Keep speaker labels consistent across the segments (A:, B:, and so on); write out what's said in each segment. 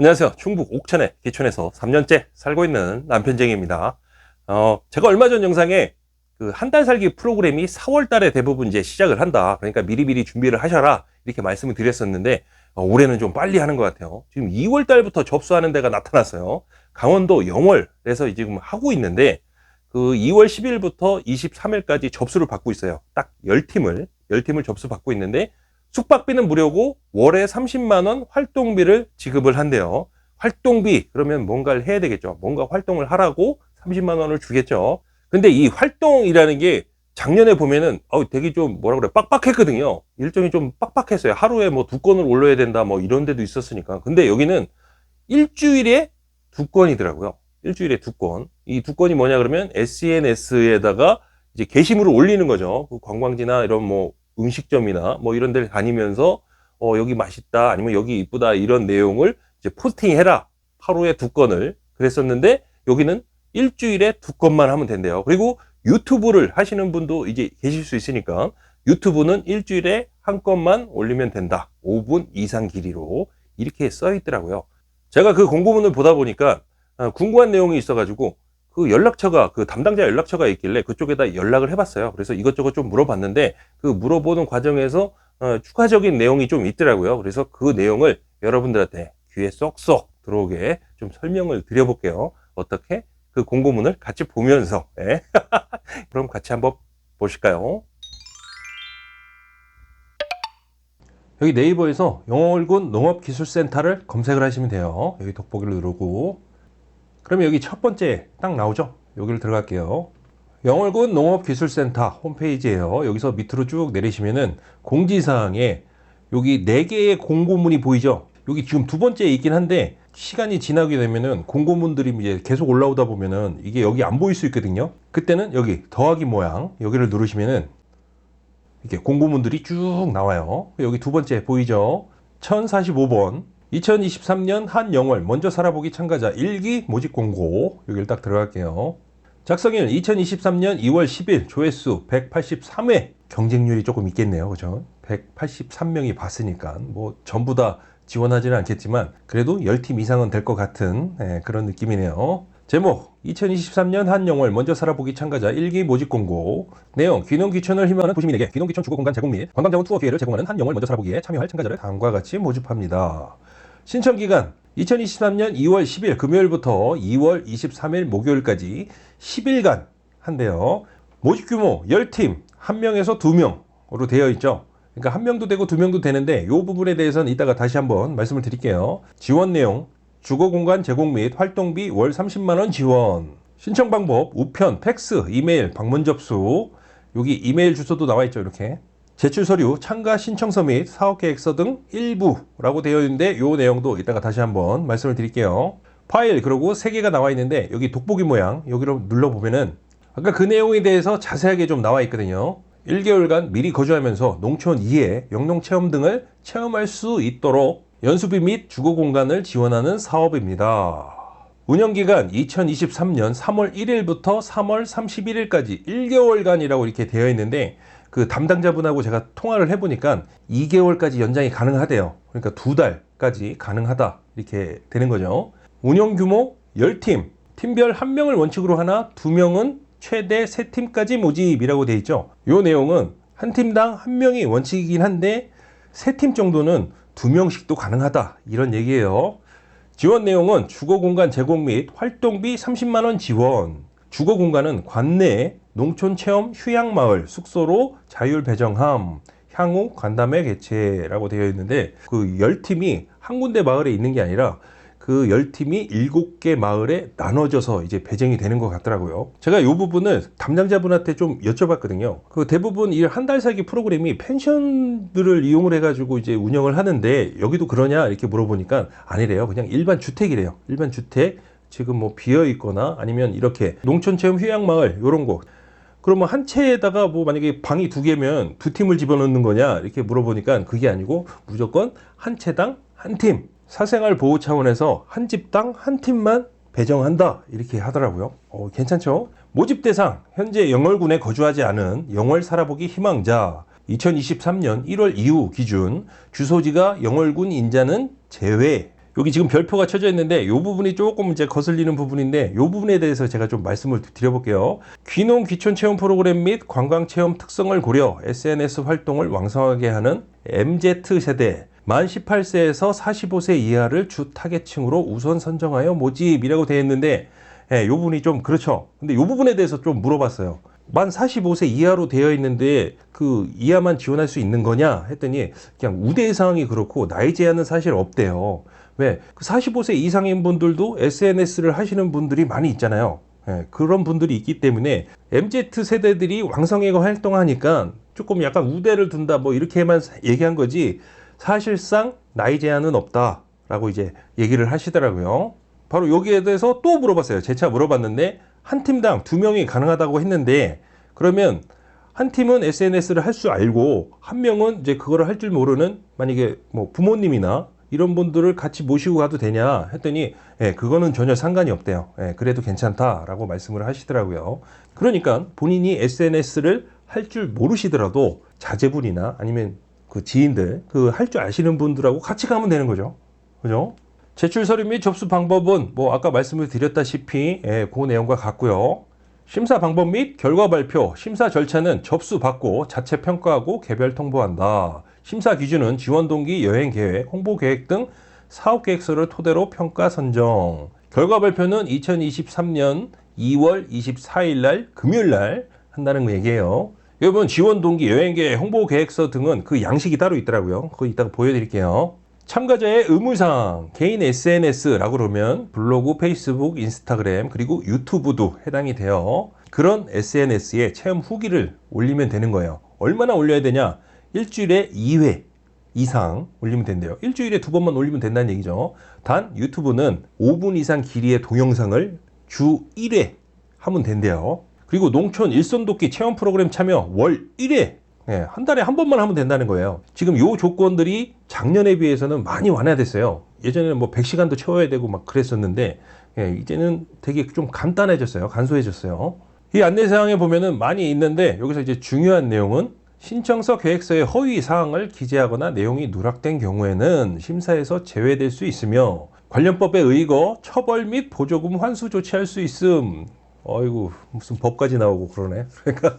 A: 안녕하세요. 충북 옥천의 기촌에서 3년째 살고 있는 남편쟁입니다. 어, 제가 얼마 전 영상에 그 한 달 살기 프로그램이 4월 달에 대부분 이제 시작을 한다. 그러니까 미리미리 준비를 하셔라. 이렇게 말씀을 드렸었는데, 어, 올해는 좀 빨리 하는 것 같아요. 지금 2월 달부터 접수하는 데가 나타났어요. 강원도 영월에서 지금 하고 있는데, 그 2월 10일부터 23일까지 접수를 받고 있어요. 딱 10팀을, 10팀을 접수 받고 있는데, 숙박비는 무료고 월에 30만 원 활동비를 지급을 한대요. 활동비 그러면 뭔가를 해야 되겠죠. 뭔가 활동을 하라고 30만 원을 주겠죠. 근데 이 활동이라는 게 작년에 보면은 어 되게 좀 뭐라 그래 빡빡했거든요. 일정이 좀 빡빡했어요. 하루에 뭐 두 건을 올려야 된다 뭐 이런 데도 있었으니까. 근데 여기는 일주일에 두 건이더라고요. 일주일에 두 건. 이 두 건이 뭐냐 그러면 SNS에다가 이제 게시물을 올리는 거죠. 그 관광지나 이런 뭐 음식점이나 뭐 이런 데를 다니면서 어 여기 맛있다 아니면 여기 이쁘다 이런 내용을 이제 포스팅 해라. 하루에 두 건을 그랬었는데 여기는 일주일에 두 건만 하면 된대요. 그리고 유튜브를 하시는 분도 이제 계실 수 있으니까 유튜브는 일주일에 한 건만 올리면 된다. 5분 이상 길이로 이렇게 써 있더라고요. 제가 그 공고문을 보다 보니까 아, 궁금한 내용이 있어가지고 그 연락처가 그 담당자 연락처가 있길래 그쪽에다 연락을 해봤어요. 그래서 이것저것 좀 물어봤는데 그 물어보는 과정에서 어, 추가적인 내용이 좀 있더라고요. 그래서 그 내용을 여러분들한테 귀에 쏙쏙 들어오게 좀 설명을 드려볼게요. 어떻게 그 공고문을 같이 보면서 예. 그럼 같이 한번 보실까요? 여기 네이버에서 영월군 농업기술센터를 검색을 하시면 돼요. 여기 돋보기를 누르고 그러면 여기 첫 번째 딱 나오죠? 여기를 들어갈게요. 영월군 농업기술센터 홈페이지예요. 여기서 밑으로 쭉 내리시면은 공지사항에 여기 네 개의 공고문이 보이죠? 여기 지금 두 번째 있긴 한데 시간이 지나게 되면은 공고문들이 이제 계속 올라오다 보면은 이게 여기 안 보일 수 있거든요. 그때는 여기 더하기 모양 여기를 누르시면은 이렇게 공고문들이 쭉 나와요. 여기 두 번째 보이죠? 1045번 2023년 한영월 먼저 살아보기 참가자 1기 모집 공고 여기를 딱 들어갈게요. 작성일 2023년 2월 10일 조회수 183회 경쟁률이 조금 있겠네요. 그죠? 183명이 봤으니까 뭐 전부 다 지원하지는 않겠지만 그래도 10팀 이상은 될 것 같은 예, 그런 느낌이네요. 제목 2023년 한영월 먼저 살아보기 참가자 1기 모집 공고 내용 귀농 귀촌을 희망하는 도시민에게 귀농 귀촌 주거 공간 제공 및 관광자원 투어 기회를 제공하는 한영월 먼저 살아보기에 참여할 참가자를 다음과 같이 모집합니다. 신청 기간 2023년 2월 10일 금요일부터 2월 23일 목요일까지 10일간 한대요. 모집 규모 10팀, 1명에서 2명으로 되어 있죠. 그러니까 한 명도 되고 두 명도 되는데 이 부분에 대해서는 이따가 다시 한번 말씀을 드릴게요. 지원 내용 주거 공간 제공 및 활동비 월 30만 원 지원. 신청 방법 우편, 팩스, 이메일, 방문 접수. 여기 이메일 주소도 나와 있죠, 이렇게. 제출 서류, 참가 신청서 및 사업 계획서 등 일부라고 되어 있는데 이 내용도 이따가 다시 한번 말씀을 드릴게요. 파일 그리고 세 개가 나와 있는데 여기 돋보기 모양 여기로 눌러 보면은 아까 그 내용에 대해서 자세하게 좀 나와 있거든요. 1개월간 미리 거주하면서 농촌 이해, 영농 체험 등을 체험할 수 있도록 연수비 및 주거 공간을 지원하는 사업입니다. 운영 기간 2023년 3월 1일부터 3월 31일까지 1개월간이라고 이렇게 되어 있는데 그 담당자분하고 제가 통화를 해보니까 2개월까지 연장이 가능하대요. 그러니까 두 달까지 가능하다 이렇게 되는 거죠. 운영 규모 10팀, 팀별 1명을 원칙으로 하나 2명은 최대 3팀까지 모집이라고 되어 있죠. 이 내용은 한 팀당 한 명이 원칙이긴 한데 세팀 정도는 두 명씩도 가능하다 이런 얘기예요. 지원 내용은 주거 공간 제공 및 활동비 30만 원 지원. 주거 공간은 관내 농촌 체험 휴양 마을 숙소로 자율 배정함. 향후 간담회 개최라고 되어 있는데 그 10팀이 한 군데 마을에 있는 게 아니라 그 10팀이 7개 마을에 나눠져서 이제 배정이 되는 것 같더라고요. 제가 이 부분을 담당자분한테 좀 여쭤봤거든요. 그 대부분 이 한 달 살기 프로그램이 펜션들을 이용을 해가지고 이제 운영을 하는데 여기도 그러냐 이렇게 물어보니까 아니래요. 그냥 일반 주택이래요. 일반 주택 지금 뭐 비어 있거나 아니면 이렇게 농촌 체험 휴양 마을 이런 곳. 그러면 한 채에다가 뭐 만약에 방이 두 개면 두 팀을 집어넣는 거냐 이렇게 물어보니까 그게 아니고 무조건 한 채당 한 팀. 사생활 보호 차원에서 한 집당 한 팀만 배정한다 이렇게 하더라고요. 어, 괜찮죠? 모집 대상 현재 영월군에 거주하지 않은 영월 살아보기 희망자 2023년 1월 이후 기준 주소지가 영월군 인자는 제외. 여기 지금 별표가 쳐져 있는데 이 부분이 조금 이제 거슬리는 부분인데 이 부분에 대해서 제가 좀 말씀을 드려볼게요. 귀농 귀촌 체험 프로그램 및 관광 체험 특성을 고려 SNS 활동을 왕성하게 하는 MZ 세대 만 18세에서 45세 이하를 주 타겟층으로 우선 선정하여 모집이라고 되어 있는데 예, 요 부분이 좀 그렇죠. 근데 요 부분에 대해서 좀 물어봤어요. 만 45세 이하로 되어 있는데 그 이하만 지원할 수 있는 거냐 했더니 그냥 우대 사항이 그렇고 나이 제한은 사실 없대요. 왜? 그 45세 이상인 분들도 SNS를 하시는 분들이 많이 있잖아요. 예, 그런 분들이 있기 때문에 MZ 세대들이 왕성하게 활동하니까 조금 약간 우대를 둔다 뭐 이렇게만 얘기한 거지 사실상 나이 제한은 없다라고 이제 얘기를 하시더라고요. 바로 여기에 대해서 또 물어봤어요. 재차 물어봤는데 한 팀당 두 명이 가능하다고 했는데 그러면 한 팀은 SNS를 할 줄 알고 한 명은 이제 그거를 할 줄 모르는 만약에 뭐 부모님이나 이런 분들을 같이 모시고 가도 되냐 했더니 예, 그거는 전혀 상관이 없대요. 예, 그래도 괜찮다라고 말씀을 하시더라고요. 그러니까 본인이 SNS를 할 줄 모르시더라도 자제분이나 아니면 그 지인들 그 할 줄 아시는 분들하고 같이 가면 되는 거죠. 그죠? 제출 서류 및 접수 방법은 뭐 아까 말씀을 드렸다시피 예, 그 내용과 같고요. 심사 방법 및 결과 발표, 심사 절차는 접수 받고 자체 평가하고 개별 통보한다. 심사 기준은 지원 동기, 여행 계획, 홍보 계획 등 사업 계획서를 토대로 평가 선정. 결과 발표는 2023년 2월 24일 날 금요일 날 한다는 얘기예요. 여러분 지원 동기, 여행 계획, 홍보 계획서 등은 그 양식이 따로 있더라고요. 그거 이따가 보여드릴게요. 참가자의 의무사항, 개인 SNS라고 그러면 블로그, 페이스북, 인스타그램, 그리고 유튜브도 해당이 돼요. 그런 SNS에 체험 후기를 올리면 되는 거예요. 얼마나 올려야 되냐? 일주일에 2회 이상 올리면 된대요. 일주일에 두 번만 올리면 된다는 얘기죠. 단 유튜브는 5분 이상 길이의 동영상을 주 1회 하면 된대요. 그리고 농촌 일손돕기 체험 프로그램 참여 월 1회 예, 한 달에 한 번만 하면 된다는 거예요. 지금 요 조건들이 작년에 비해서는 많이 완화됐어요. 예전에는 뭐 100시간도 채워야 되고 막 그랬었는데 예, 이제는 되게 좀 간단해졌어요. 간소해졌어요. 이 안내 사항에 보면은 많이 있는데 여기서 이제 중요한 내용은 신청서 계획서의 허위 사항을 기재하거나 내용이 누락된 경우에는 심사에서 제외될 수 있으며 관련법에 의거 처벌 및 보조금 환수 조치할 수 있음. 어이구 무슨 법까지 나오고 그러네. 그러니까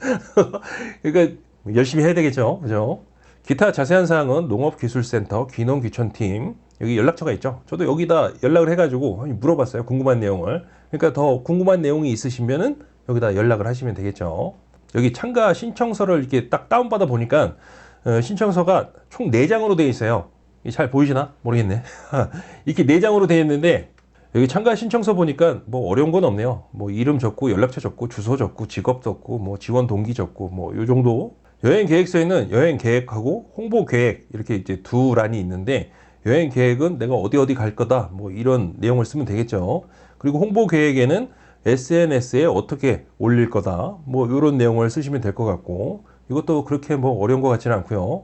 A: 그러니까 열심히 해야 되겠죠. 그죠? 기타 자세한 사항은 농업기술센터 귀농귀촌팀 여기 연락처가 있죠. 저도 여기다 연락을 해가지고 물어봤어요. 궁금한 내용을. 그러니까 더 궁금한 내용이 있으시면은 여기다 연락을 하시면 되겠죠. 여기 참가 신청서를 이렇게 딱 다운받아 보니까 어, 신청서가 총 4장으로 되어 있어요. 잘 보이시나? 모르겠네. 이렇게 4장으로 되어 있는데 여기 참가 신청서 보니까 뭐 어려운 건 없네요. 뭐 이름 적고 연락처 적고 주소 적고 직업 적고 뭐 지원 동기 적고 뭐 요 정도 여행 계획서에는 여행 계획하고 홍보 계획 이렇게 이제 두 란이 있는데 여행 계획은 내가 어디 어디 갈 거다 뭐 이런 내용을 쓰면 되겠죠. 그리고 홍보 계획에는 SNS에 어떻게 올릴 거다 뭐 이런 내용을 쓰시면 될 것 같고 이것도 그렇게 뭐 어려운 것 같지는 않고요.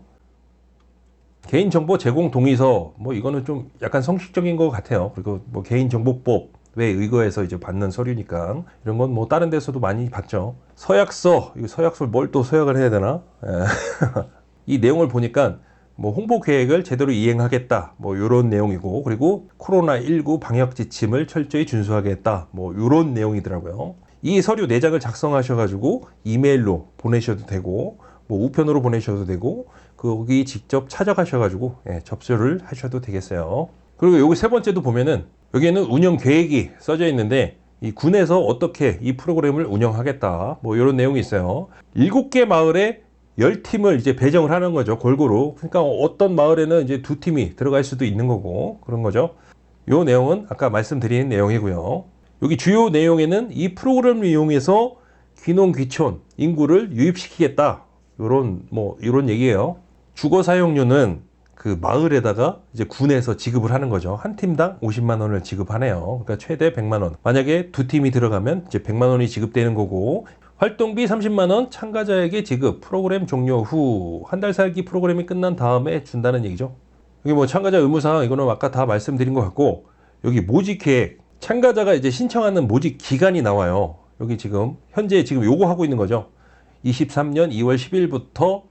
A: 개인정보 제공 동의서 뭐 이거는 좀 약간 성식적인 것 같아요. 그리고 뭐 개인정보법 왜 의거해서 이제 받는 서류니까 이런 건 뭐 다른 데서도 많이 받죠. 서약서 이거 서약서 뭘또 서약을 해야 되나? 예. 이 내용을 보니까 뭐 홍보 계획을 제대로 이행하겠다 뭐 이런 내용이고 그리고 코로나 19 방역 지침을 철저히 준수하겠다 뭐 이런 내용이더라고요. 이 서류 4장을 작성하셔가지고 이메일로 보내셔도 되고 뭐 우편으로 보내셔도 되고 거기 직접 찾아가셔가지고 예, 접수를 하셔도 되겠어요. 그리고 여기 세 번째도 보면은 여기에는 운영 계획이 써져 있는데 이 군에서 어떻게 이 프로그램을 운영하겠다 뭐 이런 내용이 있어요. 일곱 개 마을에 열 팀을 이제 배정을 하는 거죠 골고루. 그러니까 어떤 마을에는 이제 두 팀이 들어갈 수도 있는 거고 그런 거죠. 요 내용은 아까 말씀드린 내용이고요. 여기 주요 내용에는 이 프로그램을 이용해서 귀농 귀촌 인구를 유입시키겠다. 요런 뭐 이런 얘기예요. 주거 사용료는 그 마을에다가 이제 군에서 지급을 하는 거죠. 한 팀당 50만 원을 지급하네요. 그러니까 최대 100만 원. 만약에 두 팀이 들어가면 이제 100만 원이 지급되는 거고 활동비 30만 원 참가자에게 지급 프로그램 종료 후 한 달 살기 프로그램이 끝난 다음에 준다는 얘기죠. 여기 뭐 참가자 의무사항 이거는 아까 다 말씀드린 것 같고 여기 모집 계획 참가자가 이제 신청하는 모집 기간이 나와요. 여기 지금 현재 지금 요거 하고 있는 거죠. 23년 2월 10일부터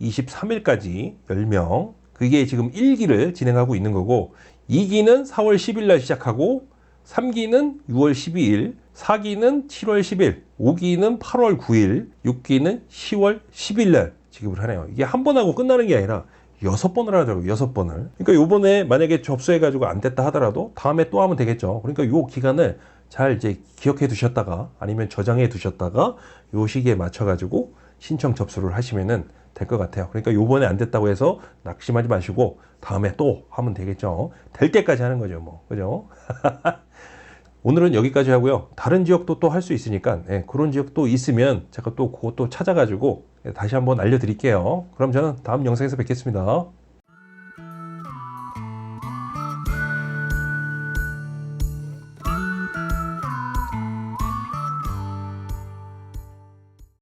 A: 23일까지 10명 그게 지금 1기를 진행하고 있는 거고 2기는 4월 10일 날 시작하고 3기는 6월 12일, 4기는 7월 10일, 5기는 8월 9일, 6기는 10월 10일 날 지급을 하네요. 이게 한 번 하고 끝나는 게 아니라 여섯 번을 하더라고요. 여섯 번을. 그러니까 요번에 만약에 접수해가지고 안 됐다 하더라도 다음에 또 하면 되겠죠. 그러니까 요 기간을 잘 이제 기억해 두셨다가 아니면 저장해 두셨다가 요 시기에 맞춰가지고 신청 접수를 하시면은 될 것 같아요. 그러니까 요번에 안 됐다고 해서 낙심하지 마시고 다음에 또 하면 되겠죠. 될 때까지 하는 거죠. 뭐. 그죠? 오늘은 여기까지 하고요. 다른 지역도 또 할 수 있으니까 예, 그런 지역도 있으면 제가 또 그것도 찾아가지고 다시 한번 알려드릴게요. 그럼 저는 다음 영상에서 뵙겠습니다.